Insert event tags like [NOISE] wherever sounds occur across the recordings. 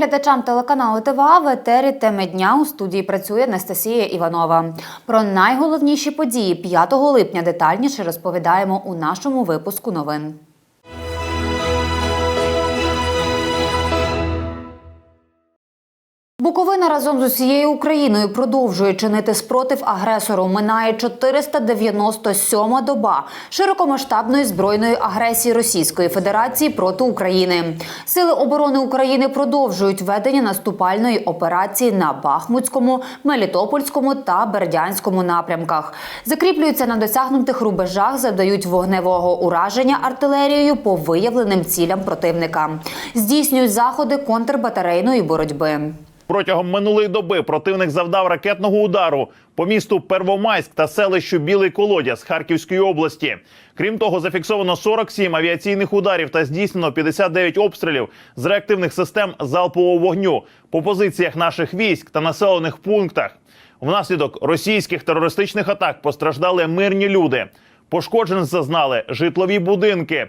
Глядачам телеканалу ТВА в етері теми дня у студії працює Анастасія Іванова. Про найголовніші події 5 липня детальніше розповідаємо у нашому випуску новин. Буковина разом з усією Україною продовжує чинити спротив агресору. Минає 497-ма доба широкомасштабної збройної агресії Російської Федерації проти України. Сили оборони України продовжують ведення наступальної операції на Бахмутському, Мелітопольському та Бердянському напрямках. Закріплюються на досягнутих рубежах, завдають вогневого ураження артилерією по виявленим цілям противника. Здійснюють заходи контрбатарейної боротьби. Протягом минулої доби противник завдав ракетного удару по місту Первомайськ та селищу Білий Колодязь Харківської області. Крім того, зафіксовано 47 авіаційних ударів та здійснено 59 обстрілів з реактивних систем залпового вогню по позиціях наших військ та населених пунктах. Внаслідок російських терористичних атак постраждали мирні люди. Пошкоджень зазнали житлові будинки,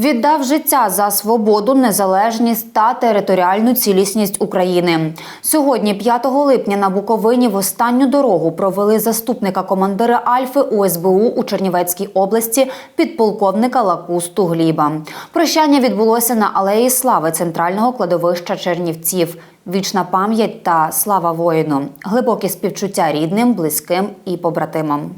Віддав життя за свободу, незалежність та територіальну цілісність України. Сьогодні, 5 липня, на Буковині в останню дорогу провели заступника командира Альфи УСБУ у Чернівецькій області підполковника Лакусту Гліба. Прощання відбулося на алеї слави центрального кладовища Чернівців. Вічна пам'ять та слава воїну, глибокі співчуття рідним, близьким і побратимам.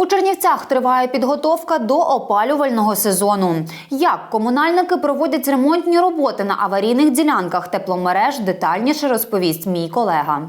У Чернівцях триває підготовка до опалювального сезону. Як комунальники проводять ремонтні роботи на аварійних ділянках тепломереж, детальніше розповість мій колега.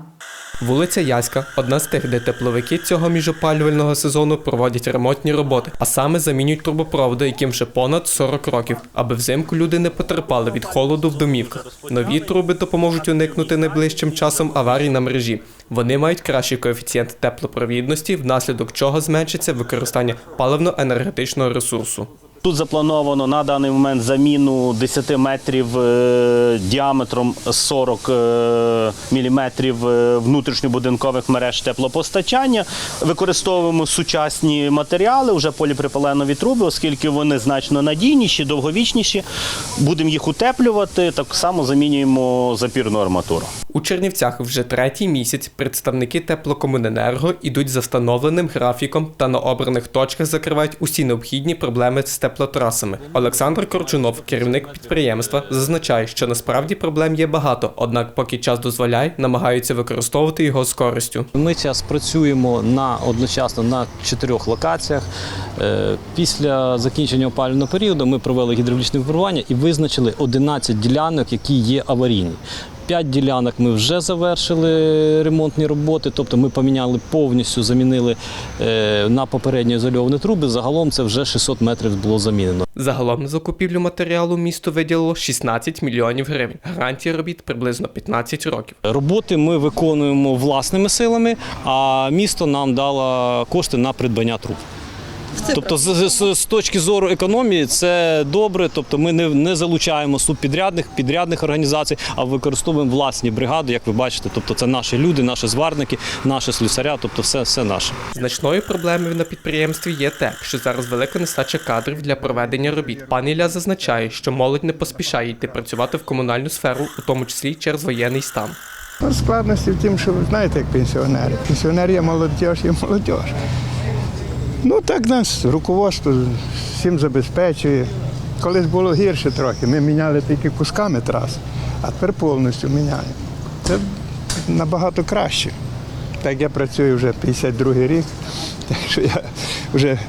Вулиця Яська одна з тих, де тепловики цього міжопалювального сезону проводять ремонтні роботи, а саме замінюють трубопроводи, яким вже понад 40 років, аби взимку люди не потерпали від холоду в домівках. Нові труби допоможуть уникнути найближчим часом аварій на мережі. Вони мають кращий коефіцієнт теплопровідності, внаслідок чого зменшиться використання паливно-енергетичного ресурсу. Тут заплановано на даний момент заміну 10 метрів е, діаметром 40 е, міліметрів е, внутрішньобудинкових мереж теплопостачання. Використовуємо сучасні матеріали, вже поліпропиленові труби, оскільки вони значно надійніші, довговічніші. Будемо їх утеплювати. Так само замінюємо запірну арматуру. У Чернівцях вже третій місяць представники теплокомуненерго ідуть за встановленим графіком та на обраних точках закривають усі необхідні проблеми з теплотрасами. Олександр Корчунов, керівник підприємства, зазначає, що насправді проблем є багато, однак, поки час дозволяє, намагаються використовувати його з користю. Ми зараз працюємо на одночасно на чотирьох локаціях. Е, Після закінчення опалювального періоду ми провели гідравлічне випробування і визначили 11 ділянок, які є аварійні. П'ять ділянок ми вже завершили ремонтні роботи, тобто ми поміняли повністю, замінили е, на попередньо ізольовані труби. Загалом це вже 600 метрів було замінено. Загалом на закупівлю матеріалу місто виділило 16 мільйонів гривень. Гарантія робіт приблизно 15 років. Роботи ми виконуємо власними силами, а місто нам дало кошти на придбання труб. Тобто, з, з, з точки зору економії, це добре. Тобто, ми не, не залучаємо субпідрядних підрядних організацій, а використовуємо власні бригади, як ви бачите. Тобто, це наші люди, наші зварники, наші слюсаря, тобто все, все наше. Значною проблемою на підприємстві є те, що зараз велика нестача кадрів для проведення робіт. Пан Ілля зазначає, що молодь не поспішає йти працювати в комунальну сферу, у тому числі через воєнний стан. Складності в тім, що ви знаєте, як пенсіонери. Пенсіонер є молодь, є молодь. Ну так нас руководство всім забезпечує. Колись було гірше трохи. Ми міняли тільки кусками трас, а тепер повністю міняємо. Це набагато краще. Так я працюю вже 52 рік, [LAUGHS] так що я вже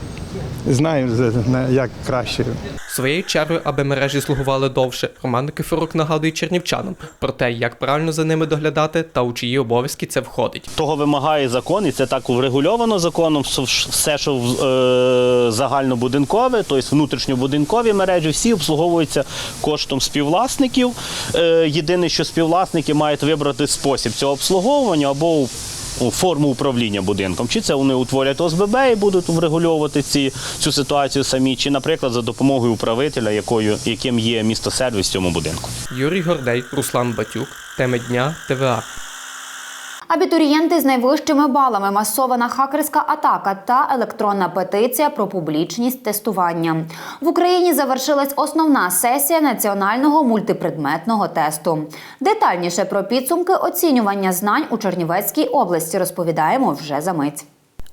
знаємо, як краще. Своєю чергою, аби мережі слугували довше, Роман Никифорук нагадує чернівчанам про те, як правильно за ними доглядати та у чиї обов'язки це входить. Того вимагає закон, і це так врегульовано законом. Все- що е, загальнобудинкове, тобто внутрішньобудинкові мережі, всі обслуговуються коштом співвласників. Е, єдине, що співвласники мають вибрати спосіб цього обслуговування або форму управління будинком. Чи це вони утворять ОСББ і будуть врегульовувати ці, цю ситуацію самі, чи, наприклад, за допомогою управителя, якою, яким є місто сервіс в цьому будинку. Юрій Гордей, Руслан Батюк, теми дня ТВА. Абітурієнти з найвищими балами, масована хакерська атака та електронна петиція про публічність тестування. В Україні завершилась основна сесія національного мультипредметного тесту. Детальніше про підсумки оцінювання знань у Чернівецькій області розповідаємо вже за мить.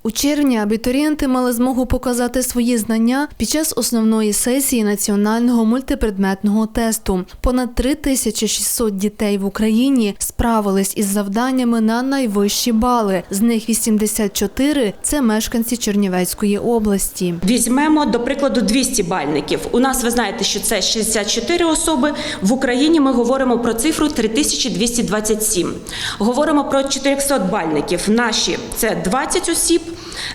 У червні абітурієнти мали змогу показати свої знання під час основної сесії національного мультипредметного тесту. Понад 3600 дітей в Україні справились із завданнями на найвищі бали. З них 84 – це мешканці Чернівецької області. Візьмемо до прикладу 200 бальників. У нас ви знаєте, що це 64 особи. В Україні ми говоримо про цифру 3227. Говоримо про 400 бальників. Наші це 20 осіб.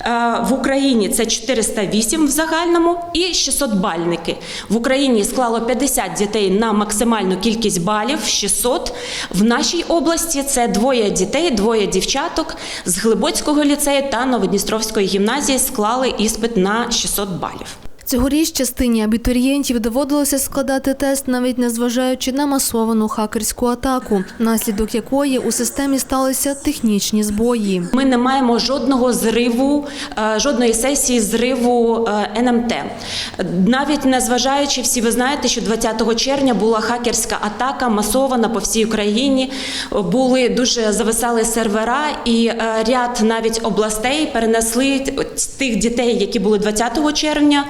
Е, В Україні це 408 в загальному і 600 бальники. В Україні склало 50 дітей на максимальну кількість балів 600. В нашій області це двоє дітей, двоє дівчаток з Глибоцького ліцею та Новодністровської гімназії склали іспит на 600 балів. Цьогоріч частині абітурієнтів доводилося складати тест, навіть незважаючи на масовану хакерську атаку, внаслідок якої у системі сталися технічні збої. Ми не маємо жодного зриву, е, жодної сесії зриву е, НМТ. Навіть незважаючи, всі ви знаєте, що 20 червня була хакерська атака, масована по всій Україні. Були дуже зависали сервера, і е, ряд навіть областей перенесли тих дітей, які були 20 червня,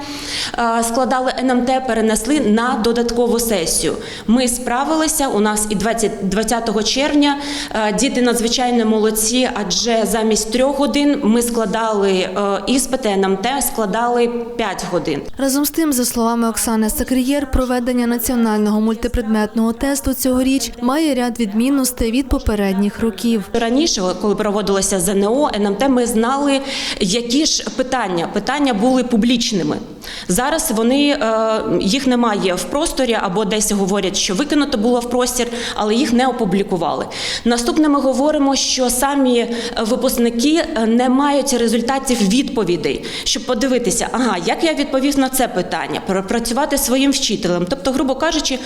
складали НМТ, перенесли на додаткову сесію. Ми справилися. У нас і 20, 20 червня е, діти надзвичайно молодці, адже замість трьох годин ми складали е, іспити НМТ, складали 5 годин. Разом з тим, за словами Оксани Сакрієр, проведення національного мультипредметного тесту цьогоріч має ряд відмінностей від попередніх років. Раніше, коли проводилося ЗНО, НМТ, ми знали, які ж питання. Питання були публічними. Зараз вони е, їх немає в просторі або десь говорять, що викинуто було в простір, але їх не опублікували. Наступне ми говоримо, що самі е, випускники е, не мають результатів відповідей, щоб подивитися, ага, як я відповів на це питання, пропрацювати своїм вчителем. Тобто, грубо кажучи,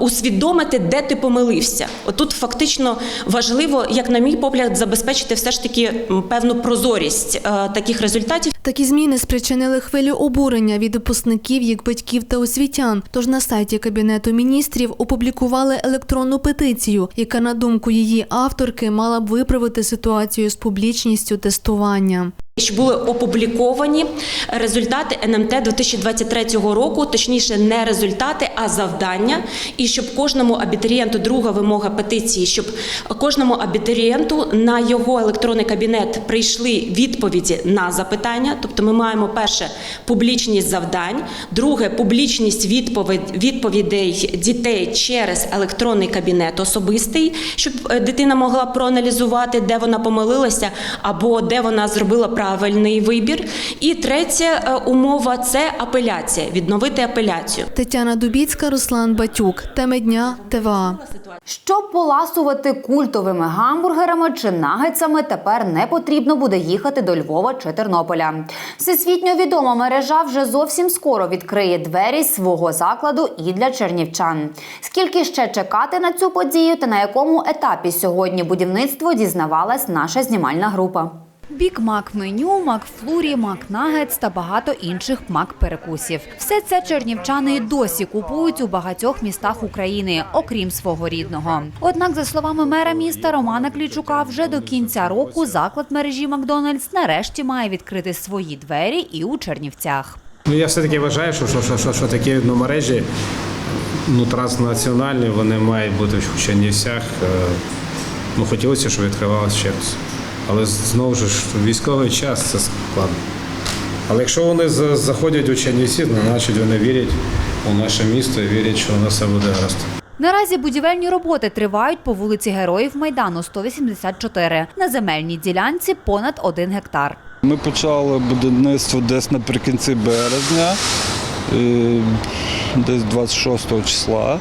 усвідомити, де ти помилився. Отут фактично важливо, як на мій погляд, забезпечити все ж таки певну прозорість таких результатів. Такі зміни спричинили хвилю обурення від випускників, їх батьків та освітян. Тож на сайті Кабінету міністрів опублікували електронну петицію, яка, на думку її авторки, мала б виправити ситуацію з публічністю тестування. Щоб були опубліковані результати НМТ 2023 року, точніше, не результати, а завдання, і щоб кожному абітурієнту друга вимога петиції, щоб кожному абітурієнту на його електронний кабінет прийшли відповіді на запитання. Тобто, ми маємо перше публічність завдань, друге публічність відповідей дітей через електронний кабінет особистий, щоб е, дитина могла проаналізувати, де вона помилилася або де вона зробила правильний вибір. І третя е, умова це апеляція, відновити апеляцію. Тетяна Дубіцька, Руслан Батюк. Теми дня ТВА. Щоб поласувати культовими гамбургерами чи нагетсами, тепер не потрібно буде їхати до Львова чи Тернополя. Всесвітньо відома мережа вже зовсім скоро відкриє двері свого закладу і для чернівчан. Скільки ще чекати на цю подію та на якому етапі сьогодні будівництво дізнавалась наша знімальна група. Бік Мак меню, Макфлурі, Макнагетс та багато інших мак-перекусів. Все це чернівчани досі купують у багатьох містах України, окрім свого рідного. Однак, за словами мера міста Романа Клічука, вже до кінця року заклад мережі Макдональдс нарешті має відкрити свої двері і у Чернівцях. Ну, я все-таки вважаю, що, що, що, що, що такі ну, мережі ну, транснаціональні, вони мають бути в Чернівцях. Е, Ну, хотілося, щоб відкривалося ще раз. Але знову ж військовий час це складно. Але якщо вони заходять у Чернівці, ну, значить вони вірять у наше місто і вірять, що у нас все буде гаразд. Наразі будівельні роботи тривають по вулиці Героїв Майдану 184 на земельній ділянці понад один гектар. Ми почали будівництво десь наприкінці березня, е, десь 26 числа.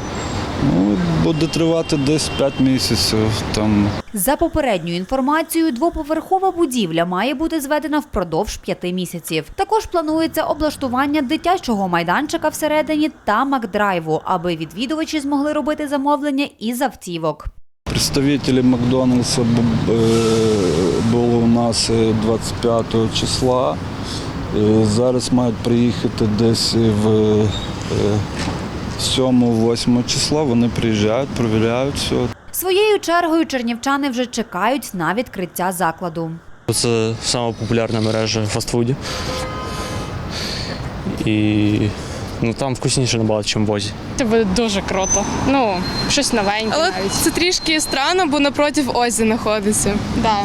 Ну, буде тривати десь 5 місяців. Там За попередньою інформацією, двоповерхова будівля має бути зведена впродовж п'яти місяців. Також планується облаштування дитячого майданчика всередині та макдрайву, аби відвідувачі змогли робити замовлення із автівок. представники Макдональдса е, були у нас е, 25 числа. Е, Зараз мають приїхати десь в 7-8 числа. Вони приїжджають, перевіряють все. Своєю чергою чернівчани вже чекають на відкриття закладу. Це найпопулярніша мережа фастфудів. І ну, там вкусніше набагато, ніж в Возі. Це буде дуже круто. Ну, щось новеньке Але навіть. це трішки странно, бо напротив Озі знаходиться. Да.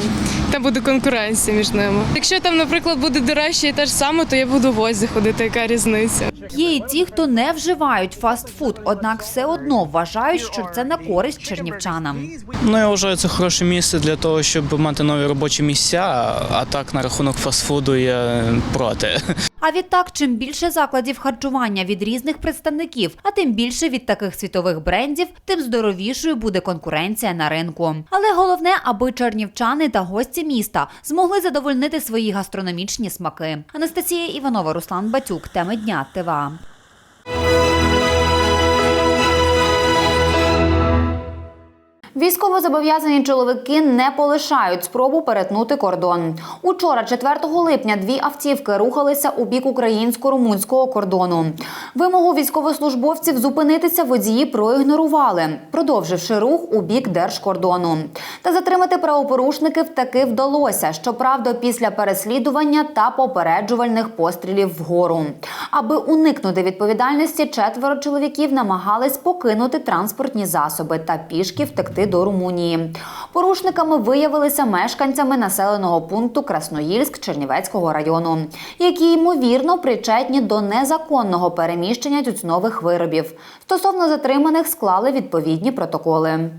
Там буде конкуренція між ними. Якщо там, наприклад, буде дорожче і те ж саме, то я буду в Озі ходити. Яка різниця? Є і ті, хто не вживають фастфуд, однак все одно вважають, що це на користь чернівчанам. Ну, я вважаю, це хороше місце для того, щоб мати нові робочі місця, а так на рахунок фастфуду я проти. А відтак, чим більше закладів харчування від різних представників, а тим більше від таких світових брендів, тим здоровішою буде конкуренція на ринку. Але головне, аби чернівчани та гості міста змогли задовольнити свої гастрономічні смаки. Анастасія Іванова, Руслан Батюк. Теми дня ТВА. Військовозобов'язані чоловіки не полишають спробу перетнути кордон. Учора, 4 липня, дві автівки рухалися у бік українсько-румунського кордону. Вимогу військовослужбовців зупинитися водії проігнорували, продовживши рух у бік держкордону. Та затримати правопорушників таки вдалося. Щоправда, після переслідування та попереджувальних пострілів вгору. Аби уникнути відповідальності, четверо чоловіків намагались покинути транспортні засоби та пішки втекти до Румунії. Порушниками виявилися мешканцями населеного пункту Красноїльськ Чернівецького району, які ймовірно причетні до незаконного переміщення тютюнових виробів. Стосовно затриманих склали відповідні протоколи.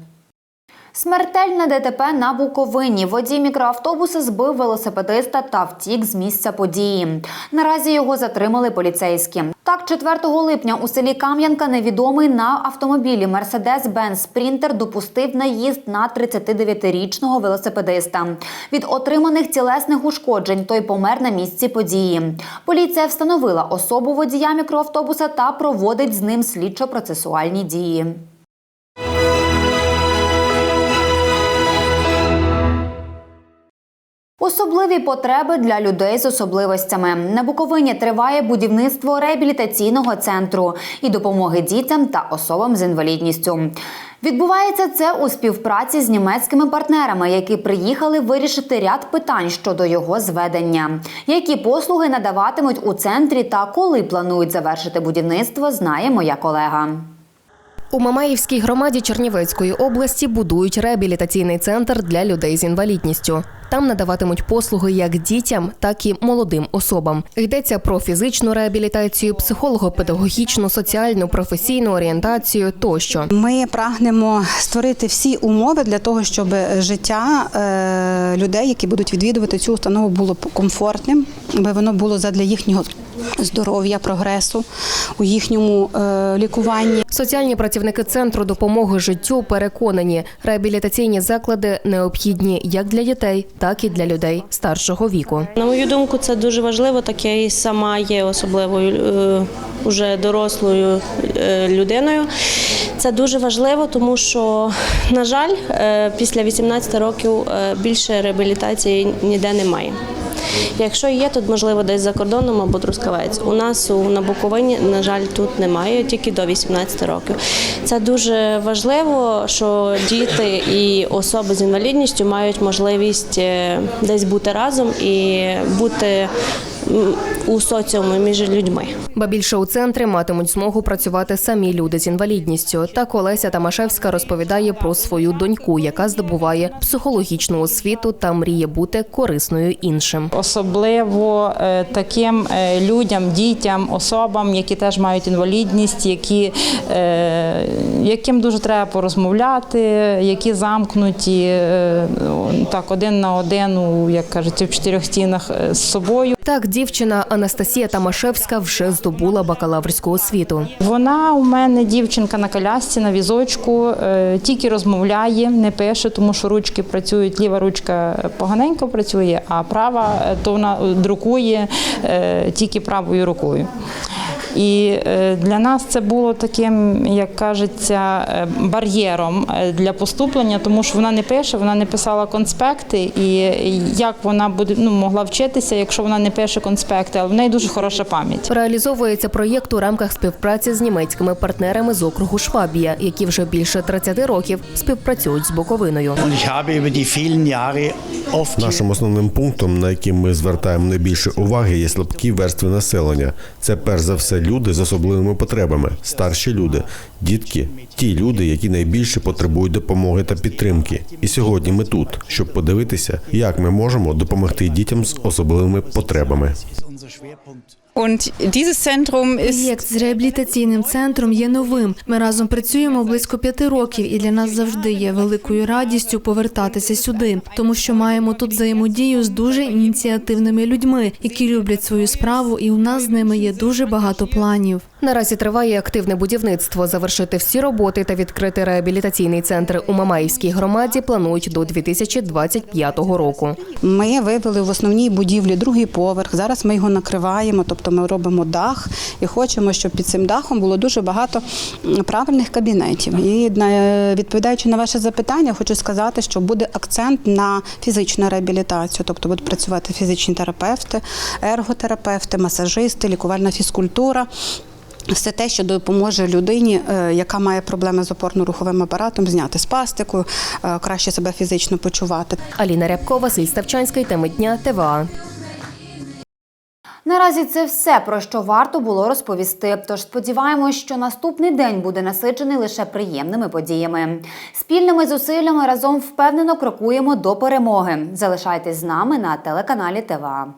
Смертельне ДТП на Буковині. Водій мікроавтобуса збив велосипедиста та втік з місця події. Наразі його затримали поліцейські. Так, 4 липня у селі Кам'янка невідомий на автомобілі Mercedes-Benz Sprinter допустив наїзд на 39-річного велосипедиста. Від отриманих тілесних ушкоджень той помер на місці події. Поліція встановила особу водія мікроавтобуса та проводить з ним слідчо-процесуальні дії. Особливі потреби для людей з особливостями на Буковині триває будівництво реабілітаційного центру і допомоги дітям та особам з інвалідністю. Відбувається це у співпраці з німецькими партнерами, які приїхали вирішити ряд питань щодо його зведення. Які послуги надаватимуть у центрі та коли планують завершити будівництво, знає моя колега. У Мамаївській громаді Чернівецької області будують реабілітаційний центр для людей з інвалідністю. Там надаватимуть послуги як дітям, так і молодим особам. Йдеться про фізичну реабілітацію, психолого-педагогічну, соціальну, професійну орієнтацію тощо. Ми прагнемо створити всі умови для того, щоб життя е, людей, які будуть відвідувати цю установу, було комфортним, аби воно було задля їхнього здоров'я, прогресу у їхньому е, лікуванні. Соціальні працівники центру допомоги життю переконані, реабілітаційні заклади необхідні як для дітей, так і для людей старшого віку. На мою думку, це дуже важливо, так я і сама є особливою е, уже дорослою е, людиною. Це дуже важливо, тому що, на жаль, після 18 років більше реабілітації ніде немає. Якщо є, тут можливо десь за кордоном або Трускавець. У нас на Буковині, на жаль, тут немає, тільки до 18 років. Це дуже важливо, що діти і особи з інвалідністю мають можливість е, десь бути разом і бути у соціумі між людьми. Ба більше у центрі матимуть змогу працювати самі люди з інвалідністю. Так Олеся Тамашевська розповідає про свою доньку, яка здобуває психологічну освіту та мріє бути корисною іншим. Особливо е, таким е, людям, дітям, особам, які теж мають інвалідність, які, е, яким дуже треба порозмовляти, які замкнуті так один на один, у, як кажуть, в чотирьох стінах з собою. Так, дівчина Анастасія Тамашевська вже здобула бакалаврську освіту. Вона у мене дівчинка на колясці, на візочку, е, тільки розмовляє, не пише, тому що ручки працюють. Ліва ручка поганенько працює, а права е, то вона друкує е, тільки правою рукою. І е, для нас це було таким, як кажеться, е, бар'єром е, для поступлення, тому що вона не пише, вона не писала конспекти, і як вона буде ну, могла вчитися, якщо вона не пише конспекти, але в неї дуже хороша пам'ять. Реалізовується проєкт у рамках співпраці з німецькими партнерами з округу Швабія, які вже більше 30 років співпрацюють з Буковиною. Нашим основним пунктом, на який ми звертаємо найбільше уваги, є слабкі верстви населення. Це перш за все люди з особливими потребами, старші люди, дітки, ті люди, які найбільше потребують допомоги та підтримки. І сьогодні ми тут, щоб подивитися, як ми можемо допомогти дітям з особливими потребами. Проєкт з реабілітаційним центром є новим. Ми разом працюємо близько п'яти років, і для нас завжди є великою радістю повертатися сюди, тому що маємо тут взаємодію з дуже ініціативними людьми, які люблять свою справу, і у нас з ними є дуже багато планів. Наразі триває активне будівництво. Завершити всі роботи та відкрити реабілітаційний центр у Мамаївській громаді планують до 2025 року. Ми вивели в основній будівлі другий поверх. Зараз ми його накриваємо, тобто ми робимо дах і хочемо, щоб під цим дахом було дуже багато правильних кабінетів. І на- відповідаючи на ваше запитання, хочу сказати, що буде акцент на фізичну реабілітацію, тобто будуть працювати фізичні терапевти, ерготерапевти, масажисти, лікувальна фізкультура. Все те, що допоможе людині, е, яка має проблеми з опорно-руховим апаратом, зняти спастику, е, краще себе фізично почувати. Аліна Рябко, Василь Ставчанський, теми дня ТВА. Наразі це все про що варто було розповісти. Тож сподіваємось, що наступний день буде насичений лише приємними подіями. Спільними зусиллями разом впевнено крокуємо до перемоги. Залишайтесь з нами на телеканалі ТВА.